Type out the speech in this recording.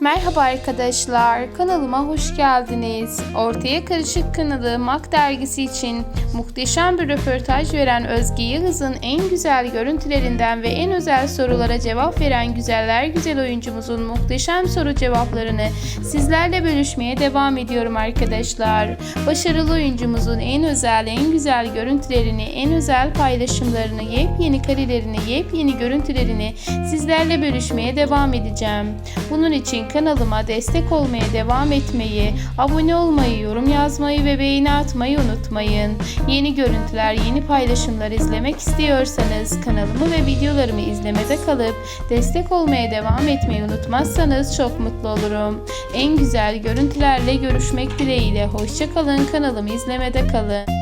Merhaba arkadaşlar, kanalıma hoş geldiniz. Ortaya Karışık kanalı Mak dergisi için muhteşem bir röportaj veren Özge Yıldız'ın en güzel görüntülerinden ve en özel sorulara cevap veren güzeller güzel oyuncumuzun muhteşem soru cevaplarını sizlerle bölüşmeye devam ediyorum arkadaşlar. Başarılı oyuncumuzun en özel, en güzel görüntülerini, en özel paylaşımlarını, yepyeni karelerini, yepyeni görüntülerini sizlerle bölüşmeye devam edeceğim. Bunun için kanalıma destek olmaya devam etmeyi, abone olmayı, yorum yazmayı ve beğeni atmayı unutmayın. Yeni görüntüler, yeni paylaşımlar izlemek istiyorsanız kanalımı ve videolarımı izlemede kalıp destek olmaya devam etmeyi unutmazsanız çok mutlu olurum. En güzel görüntülerle görüşmek dileğiyle. Hoşçakalın kanalımı izlemede kalın.